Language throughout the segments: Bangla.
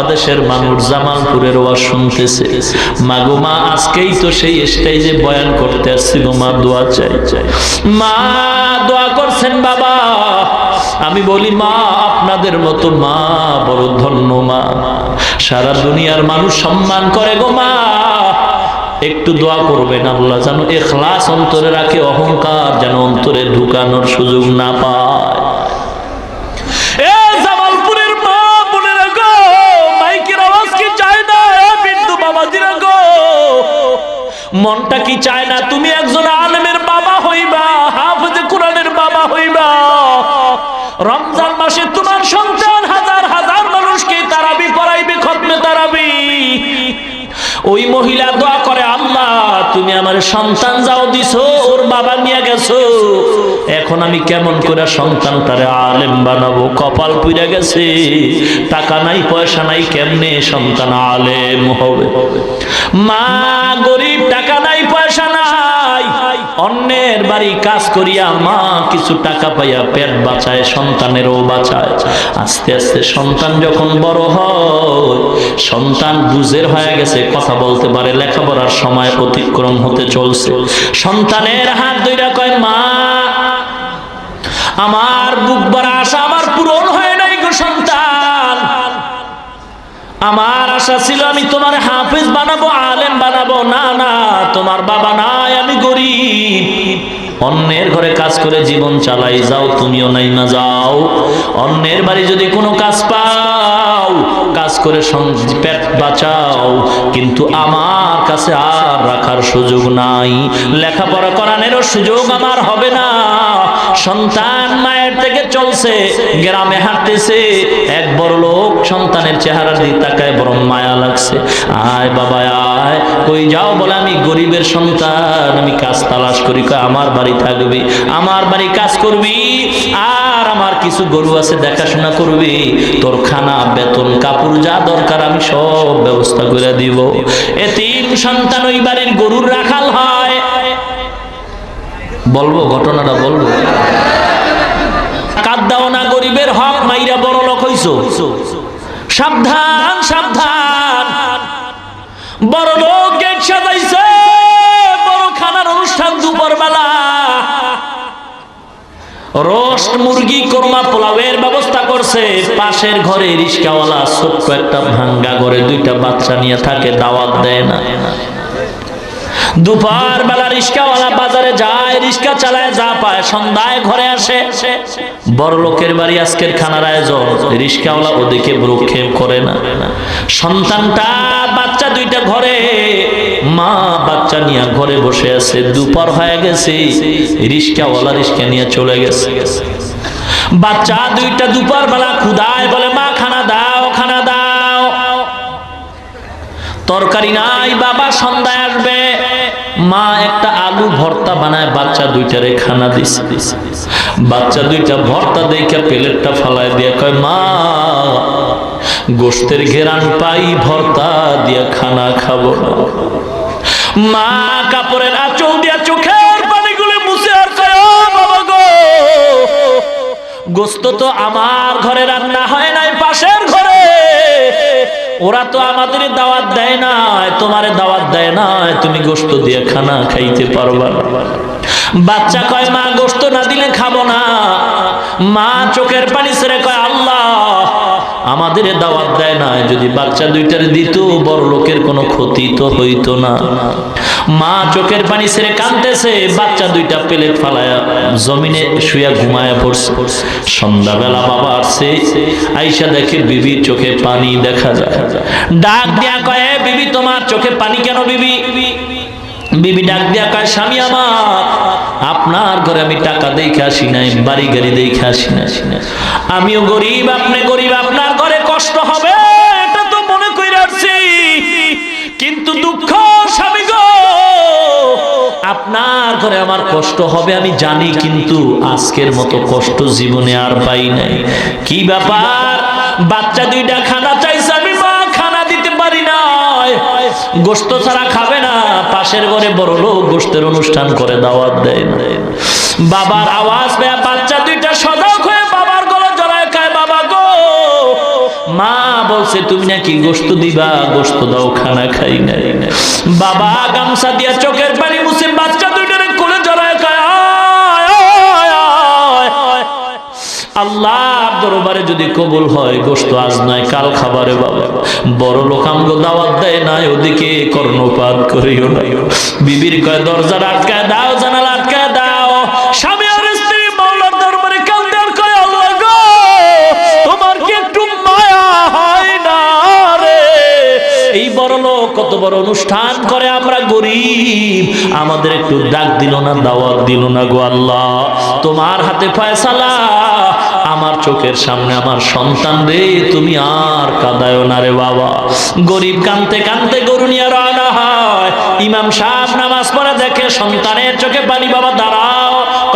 বাংলাদেশের মানুষ জামালপুরের ওয়াজ শুনতেছে। মাগো মা, আজকেই তো সেই স্টেজে বয়ান করতে আসছি গো মা দোয়া চাই চাই। মা, দোয়া করছেন বাবা। আমি বলি, মা, আপনাদের মতো মা বড় ধন্য মা। সারা দুনিয়ার মানুষ সম্মান করে গো মা। একটু দোয়া করবেন আল্লাহ যেন এখলাস অন্তরে রাখে, অহংকার যেন অন্তরে ঢুকানোর সুযোগ না পায়। মনটা কি চায় না? তুমি একজন আলেমের বাবা হইবা, হাফেজে কোরআনের বাবা হইবা। রমজান মাসে তোমার সন্তান হাজার হাজার মানুষকে তারাবি পড়াইবে, খতমে তারাবি। ওই মহিলা দোয়া করে তুমি আমার সন্তান যাও দিছো, ওর বাবা নিয়ে গেছো। এখন আমি কেমন করে সন্তান তারে আলেম বানাবো? কপাল পুড়ে গেছে। টাকা নাই, পয়সা নাই, কেমনে সন্তান আলেম হবে? মা, গরিব, টাকা অন্যের বাড়ি কাজ করিয়া মা কিছু টাকা পাইয়া পেট বাঁচায়, সন্তানেরও বাঁচায়। আস্তে আস্তে সন্তান যখন বড় হয়, সন্তান বুঝের হয়ে গেছে, কথা বলতে পারে, লেখাপড়ার সময় অতিক্রম হতে চলছে। সন্তানের হাত দুইটা কয়, মা, আমার বুক ভরা আশা আমার পূরণ হয় নাই গো সন্তান। আমার আশা ছিল আমি তোমার হাফিজ বানাবো, আলেম বানাবো। না না, তোমার বাবা নাই, আমি গরিব। অন্যের ঘরে কাজ করে জীবন চালাই, যাও তুমিও নাইমা যাও। অন্যের বাড়ি যদি কোনো কাজ পাও, কাজ করে পেট বাঁচাও। কিন্তু আমার কাছে আর রাখার সুযোগ নাই। লেখাপড়া করানোরও সুযোগ আমার হবে না। সন্তান মায়ের থেকে চলছে, গ্রামে হাঁটতেছে। এক বড় লোক সন্তানের চেহারা দিয়ে তাকায়, বরং মায়া লাগছে। আয় বাবা, আয়। কই যাও বলে, আমি গরিবের সন্তান, আমি কাজ তালাশ করি। আমার বাড়ি থাকবি, আমার বাড়ি কাজ করবি, আর আমার কিছু গরু আছে, দেখাশোনা করবি। তোর খানা, বেতন, কাপড় যা দরকার, আমি সব ব্যবস্থা করে দিব। এ তিন সন্তান ওই বাড়ির গরুর রাখাল হয়। বলব, ঘটনাটা বলব। কাদ্দাও না গরিবের হক, মাইরা বড় লোক হইছো। সাবধান সাবধান। বড় লোক গেট সাজাইছে, বড় খানার অনুষ্ঠান দুপুর বেলা। রোস্ট মুরগি, কোরমা, পোলাওয়ের ব্যবস্থা করছে। পাশের ঘরে রিস্কাওয়ালা, ছোট্ট একটা ভাঙ্গা ঘরে দুইটা বাচ্চা নিয়ে থাকে, দাওয়াত দেয় না। দুপুর বেলা রিস্কাওয়ালা বাজারে যায় রিস্কা চালায়, যা পায়, সন্ধ্যায় ঘরে আসে। বড় লোকের বাড়ি আজকের খানার আয়োজন। রিস্কাওয়ালা ওদিকে ভ্রুক্ষেপ করে না। সন্তানটা, বাচ্চা দুইটা ঘরে। মা, বাচ্চা নিয়ে ঘরে বসে আছে। দুপুর হয়ে গেছে। রিস্কাওয়ালা রিস্কা নিয়ে চলে গেছে। বাচ্চা দুইটা দুপুর বেলা ক্ষুদায় বলে, মা, খানা দাও খানা দাও। তরকারি নাই, বাবা সন্ধ্যায় আসবে। মা একটা আলু ভর্তা বানায়, বাচ্চা দুইটারে খানা দিছে। বাচ্চা দুইটা ভর্তা দেখে প্লেটটা ফালায় দিয়ে কয়, মা গোস্তের ঘেরান পাই ভর্তা দিয়া খানা খাব মা কাপড়ের আঁচল দিয়া চোখের পানিগুলো মুছে আর কয়, "ও বাবা গো, গোস্ত তো আমার ঘরে রান্না হয় নাই, পাশের ঘরে ওরা তো আমাদের দাওয়াত দেয় না, তোমার দাওয়াত দেয় না, তুমি গোস্ত দিয়ে খানা খাইতে পারবা। বাচ্চা কয়, মা গোস্ত না দিলে খাব না মা চোখের পানি সেরে কয়, আল্লাহ আমাদের দাওয়াত দেয় না, যদি বাচ্চা দুইটার দিত বড় লোকের কোনো ক্ষতি তো হইতো না। মা চোখের পানি ছেড়ে কাঁদতেছে, বাচ্চা দুইটা প্লেট ফালায়া জমিনে শুয়া ঘুমায়া পড়ছে। সন্ধ্যাবেলা বাবা আসছে, আইসা দেখে বিবি চোখে পানি দেখা যায়। ডাক দিয়া কয়ে বিবি, তোমার চোখে পানি কেন বিবি? বিবি ডাক দিয়া কয়, স্বামী আমার, আপনার ঘরে আমি টাকা দেখে আসি নাই, বাড়ি গাড়ি দেখে আসি না আমিও গরিব, আপনি গরিব, আপনার কষ্ট হবে, এটা তো মনে করে আসছি। কিন্তু দুঃখ, স্বামী গো, আপনার ঘরে আমার কষ্ট হবে, আমি জানি, কিন্তু আজকের মতো কষ্ট জীবনে আর পাই নাই। কি ব্যাপার? বাচ্চা দুইটা খানা চাইছে, আমি মা খানা দিতে পারি না গোস্ত ছাড়া খাবে না, পাশের ঘরে বড় লোক গোস্তের অনুষ্ঠান করে দাওয়াত দেয় বাবার আওয়াজ পেয়ে বলছে, তুমি নাকি গোস্ত দিবা? গোস্ত দাও, খানা খাই নাই। বাবা গামছা দিয়া চোখের পানি মুছে বাচ্চা দুইটারে কোলে জড়ায়। আল্লাহর দরবারে যদি কবুল হয় গোস্ত আজ নয় কাল খাবারে বাবা বড় লোক আমগো দাওয়াত দেয় নাই, ওদিকে কর্ণপাত করিও না বিবির কয় দরজা আটকায় দাও কত বড় অনুষ্ঠান করে আমরা গরিব। আমাদের একটু ডাক দিল না, দাওয়াত দিল না গো আল্লাহ। তোমার হাতে ফয়সালা, আমার চোখের সামনে আমার সন্তান রে, তুমি আর কাদায় না রে বাবা। গরিব কানতে কানতে গরু নিয়ে রওনা হয়। ইমাম সাহেব নামাজ পড়ে দেখে সন্তানের চোখে পানি বাবা দাঁড়াও।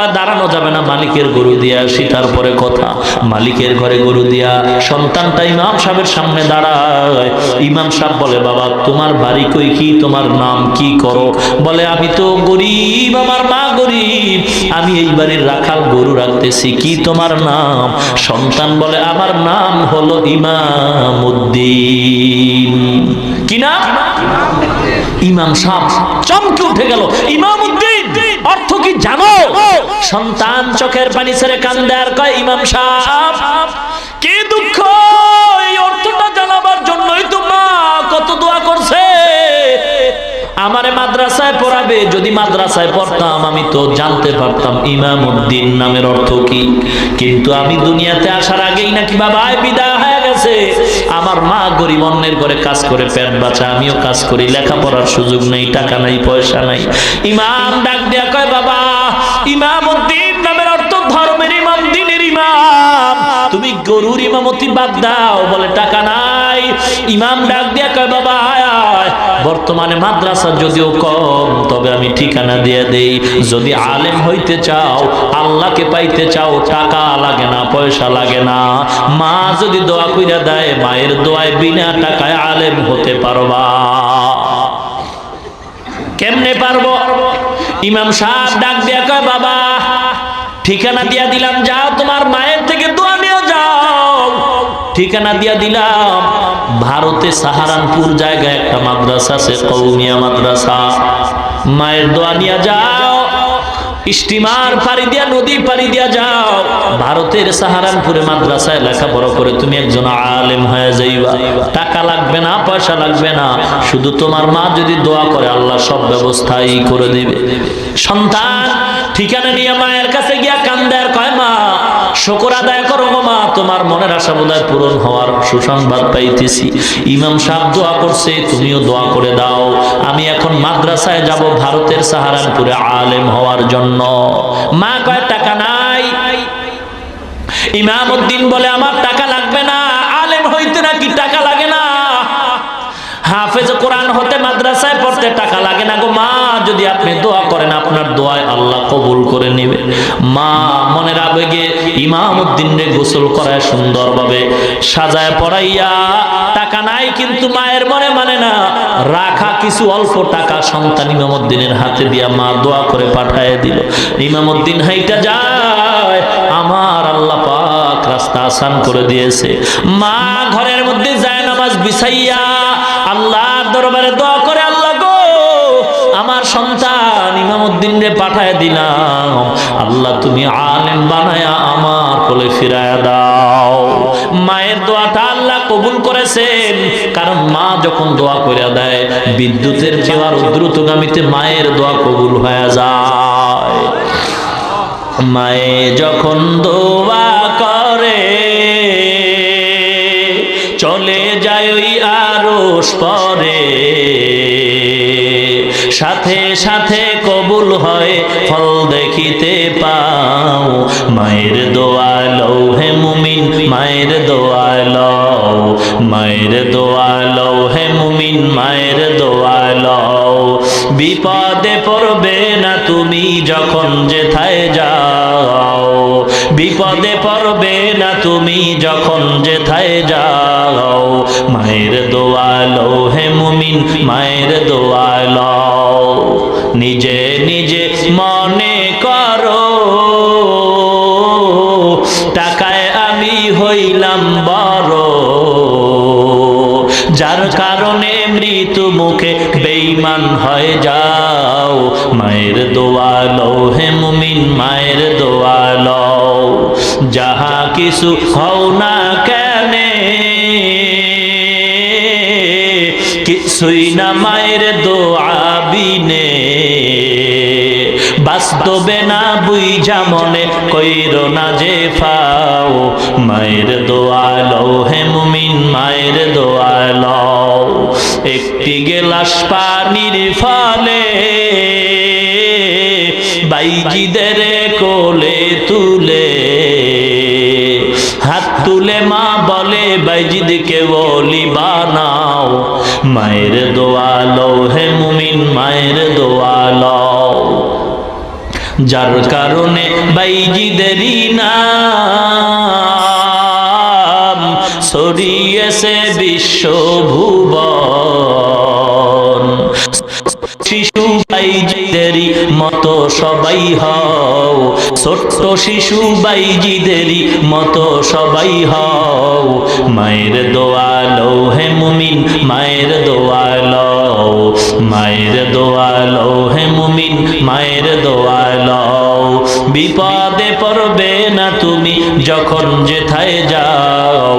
কয় দাঁড়ানো যাবে না, মালিকের গরু দিয়ে। আসি তারপরে কথা, মালিকের ঘরে গরু দিয়া সন্তানটা ইমাম সাহেবের সামনে দাঁড়ায়। ইমাম সাহেব বলে, বাবা, তোমার বাড়ি কই কি? তোমার নাম কি করো? বলে, আমি তো গরিব, আমার মা গরিব। আমি এই বাড়ির রাখাল গরু রাখতেছি, কি তোমার নাম? সন্তান বলে, আমার নাম হলো ইমাম উদ্দিন কি নাম? ইমাম সাহ চমকে উঠে গেল ইমাম উদ্দিন অর্থ কি জানো? সন্তান চোখের পানি ছেড়ে কান্দে আর কয়, ইমাম সাহ কি দুঃখ? অর্থটা জানাবার জন্যই তো মা কত দোয়া করছে। আমারে মাদ্রাসায় পড়াবে, যদি মাদ্রাসায় পড়তাম, আমি তো জানতে পারতাম ইমাম উদ্দিন নামের অর্থ কি। কিন্তু আমি দুনিয়াতে আসার আগেই নাকি বাবায় বিদায় হয়ে গেছে। আমার মা গরিব অন্যের ঘরে কাজ করে পেট বাঁচা, আমিও কাজ করি, লেখাপড়ার সুযোগ নেই, টাকা নাই, পয়সা নাই। ইমাম ডাক দেয়া কয়, বাবা ইমাম উদ্দিন নামের অর্থ ধর্মের ইমাম দিনের ইমাম। তুমি গরুর ইমামতি বাদ দাও, বলে টাকা নাই। ইমাম ডাক দিয়া কয়, বাবা বর্তমানে মাদ্রাসা যদিও কম, তবে আমি ঠিকানা দিয়ে দেই। যদি আলেম হইতে চাও, আল্লাহকে পাইতে চাও, টাকা লাগে না, পয়সা লাগে না। মা যদি দোয়া কইরা দেয়, মায়ের দোয়ায় বিনা টাকায় আলেম হতে পারবা। কেমনে পারব? ইমাম সাহেব ডাক দিয়া কয়, বাবা, ঠিকানা দিয়া দিলাম, যাও, তোমার মায়ের থেকে দোয়া নিয়ে যাও। ঠিকানা দিয়া দিলাম, ভারতে সাহারানপুর জায়গায় একটা মাদ্রাসা সে কৌমিয়া মাদ্রাসা। মায়ের দোয়া নিয়ে যাও স্টিমার পাড়ি দিয়া, নদী পাড়ি দিয়া যাও। ভারতের সাহারানপুরে মাদ্রাসায় লেখাপড়া করে তুমি একজন আলেম হয়ে যাইবা। টাকা লাগবে না, পয়সা লাগবে না। শুধু তোমার মা যদি দোয়া করে, আল্লাহ সব ব্যবস্থাই করে দিবে। সন্তান, ঠিকানা নিয়ে মায়ের কাছে গিয়া কান্দে। শকর আদায় করো মা, তোমার মনের আশা বোধহয় পূরণ হওয়ার সুসংবাদ পাইতেছি। ইমাম সাহেব দোয়া করছে, তুমিও দোয়া করে দাও। আমি এখন মাদ্রাসায় যাব ভারতের সাহারানপুরে আলেম হওয়ার জন্য। মা কয়, টাকা নাই। ইমাম উদ্দিন বলে, আমার টাকা লাগবে না, আলেম হইতে নাকি টাকা লাগে না? হাফেজ কোরআন হতে মাদ্রাসায় পড়তে টাকা লাগে না গো। মা, যদি আপনি দোয়া করেন, আপনার দোয়ায় আল্লাহ কবুল করে নেবে। মা মনের আবেগে ইমাম উদ্দিন রে গোসল করায় সুন্দরভাবে সাজায় পড়াইয়া টাকা নাই, কিন্তু মায়ের মনে মানে না, রাখা কিছু অল্প টাকা সন্তান ইমাম উদ্দিনের হাতে দিয়া মা দোয়া করে পাঠায় দিল। ইমাম উদ্দিন হাইটা যায়, আমার আল্লাহ পাক রাস্তা আসান করে দিয়েছে। মা, ঘরের মধ্যে যায় নামাজ বিছাইয়া আল্লাহর দরবারে দোয়া সন্তান ইমামউদ্দিন রে পাঠায় দিলাম। আল্লাহ তুমি আলেম বানায়া আমার কোলে ফিরায় দাও। মায়ের দোয়াটা আল্লাহ কবুল করেছেন। কারণ মা যখন দোয়া করে দেয়, বিদ্যুতের চেয়ার দ্রুতগামীতে মায়ের দোয়া কবুল হয়ে যায়। মায়ে যখন দোয়া সাথে সাথে কবুল হয়, ফল দেখিতে পাও। মায়ের দোয়া লও হে মুমিন, মায়ের দোয়া লও। মায়ের দোয়া লও হে মুমিন, মায়ের দোয়া লও। বিপদে পড়বে না তুমি যখন যেথায় যাও। বিপদে পড়বে না তুমি যখন যেথায় যাও। মায়ের দোয়া লও হে মুমিন, মায়ের দোয়া হইলাম বড়। যার কারণে মৃত্যু মুখে বেঈমান হয়ে যাও। মায়ের দোয়া লও হে মুমিন, মায়ের দোয়া লও। যাহা কিছু হও না কেনে, কিছুই না মায়ের দোয়া বিনে। বাস্তবে না বুঝা মনে কইর না যে ফাও। মায়ের দোয়া লও হে মুমিন, মায়ের দোয়া লও। একটি গেলাস পানির ফলে বাইজিদের কোলে তুলে। হাত তুলে মা বলে, বাইজিদকে বলি বানাও। মায়ের দোয়া লও হে মুমিন, মায়ের দোয়া লও। যার কারণে বাইজিদেরই নাম ছড়িয়েছে বিশ্বভুবন। শিশু বাইজিদেরই মতো সবাই হও, ছোট্ট শিশু বাইজিদেরই মতো সবাই হও। মায়ের দোয়ালো হে মুমিন, মায়ের দোয়ালো মায়ের দোয়ালো হে বিপদে পড়বে না তুমি, যখন যেথায় যাও।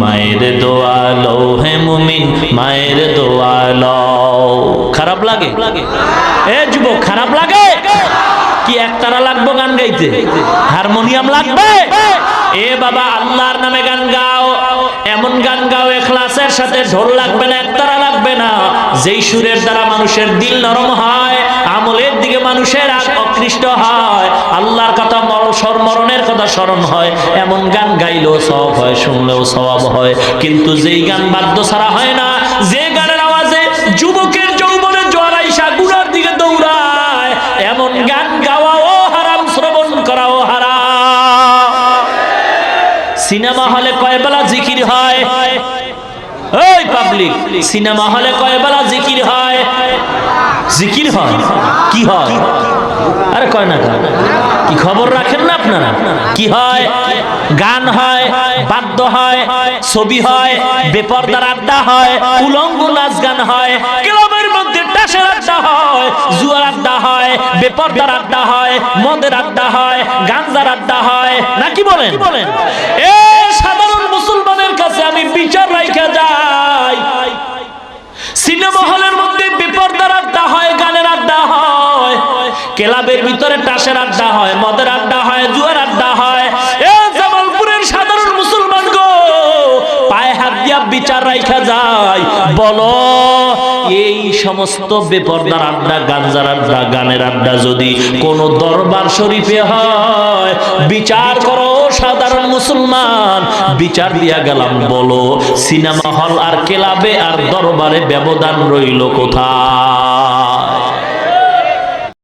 মায়ের দোয়ালো হে মুমিন, মায়ের দোয়ালো। খারাপ লাগে? এ যুবক, খারাপ লাগে? কি একতারা লাগবো গান গাইতে? হারমোনিয়াম লাগবে? এ বাবা, আল্লাহর নামে গান গাও। এমন গান গাও এখলাসের সাথে ঢোল লাগবে না, একতারা লাগবে না। যেই সুরের দ্বারা মানুষের দিল নরম হয়, আমলের দিকে মানুষের আকৃষ্ট হয়। আল্লাহর কথা মর- স্মর- মরণের কথা স্মরণ হয়। এমন গান গাইলেও সব হয়, শুনলেও সব হয়। কিন্তু যেই গান বাদ্য ছাড়া হয় না, যে গানের আওয়াজে যুবকের সিনেমা হলে কয় বেলা জিকির হয়? ওই পাবলিক, সিনেমা হলে কয় বেলা জিকির হয়? জিকির হয়? কি হয়? আরে কয় না কয়। কি খবর রাখেন না আপনারা? কি হয়? গান হয়, বাদ্য হয়, ছবি হয়, বেপরদার আড্ডা হয়, উলঙ্গ নাচ গান হয়। আড্ডা হয়, জুয়ার আড্ডা হয় আড্ডা হয়, মদের আড্ডা হয়, গাঞ্জার আড্ডা হয়। বলেন? এ সাধারণ মুসলমানের কাছে আমি বিচার যাই। সিনেমা হলের মধ্যে বিপর্দার আড্ডা হয়, গানের আড্ডা হয়। ক্লাবের ভিতরে টাসের আড্ডা হয়, মদের আড্ডা হয়, জুয়ার আড্ডা হয়। এ জামালপুরের সাধারণ মুসলমান গো, পায়ে হাত দিয়া বিচার রাইখা যায় বলো। এই সমস্ত বেপর্দার আড্ডা গাঞ্জার আড্ডা, গানের আড্ডা যদি কোন দরবার শরীফে হয়, বিচার করো সাধারণ মুসলমান। বিচার দিয়া গেলাম, বলো, সিনেমা হল আর ক্লাবে আর দরবারে ব্যবধান রইল কোথায়?